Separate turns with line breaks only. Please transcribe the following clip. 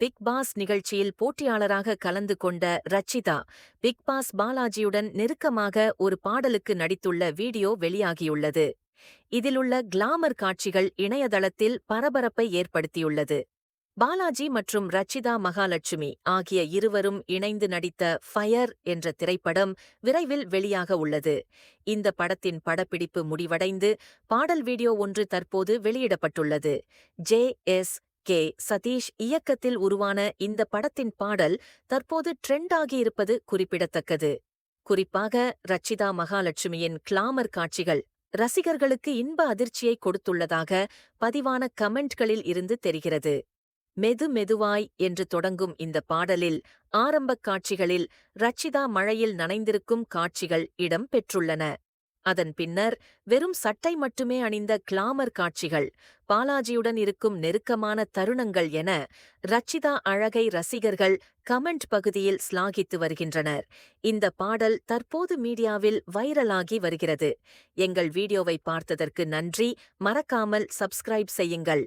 Big pass நிகழ்ச்சியில் போட்டியாளராக கலந்து கொண்ட ரச்சிதா பிக் பாஸ் பாலாஜியுடன் நெருக்கமாக ஒரு பாடலுக்கு நடித்துள்ள வீடியோ வெளியாகியுள்ளது. இதிலுள்ள கிளாமர் காட்சிகள் இணையதளத்தில் பரபரப்பை ஏற்படுத்தியுள்ளது. பாலாஜி மற்றும் ரச்சிதா மகாலட்சுமி ஆகிய இருவரும் இணைந்து நடித்த ஃபயர் என்ற திரைப்படம் விரைவில் வெளியாக உள்ளது. இந்த படத்தின் படப்பிடிப்பு முடிவடைந்து பாடல் வீடியோ ஒன்று தற்போது வெளியிடப்பட்டுள்ளது. J S K. சதீஷ் இயக்கத்தில் உருவான இந்த படத்தின் பாடல் தற்போது ட்ரெண்ட் ஆகியிருப்பது குறிப்பிடத்தக்கது. குறிப்பாக ரச்சிதா மகாலட்சுமியின் கிளாமர் காட்சிகள் ரசிகர்களுக்கு இன்ப அதிர்ச்சியை கொடுத்துள்ளதாக பதிவான கமெண்ட்களில் இருந்து தெரிகிறது. மெது மெதுவாய் என்று தொடங்கும் இந்த பாடலில் ஆரம்பக் காட்சிகளில் ரச்சிதா மழையில் நனைந்திருக்கும் காட்சிகள் இடம் பெற்றுள்ளன. அதன் பின்னர் வெறும் சட்டை மட்டுமே அணிந்த கிளாமர் காட்சிகள் பாலாஜியுடன் இருக்கும் நெருக்கமான தருணங்கள் என ரச்சிதா அழகை ரசிகர்கள் கமெண்ட் பகுதியில் ஸ்லாகித்து வருகின்றனர். இந்த பாடல் தற்போது மீடியாவில் வைரலாகி வருகிறது. எங்கள் வீடியோவை பார்த்ததற்கு நன்றி. மறக்காமல் சப்ஸ்கிரைப் செய்யுங்கள்.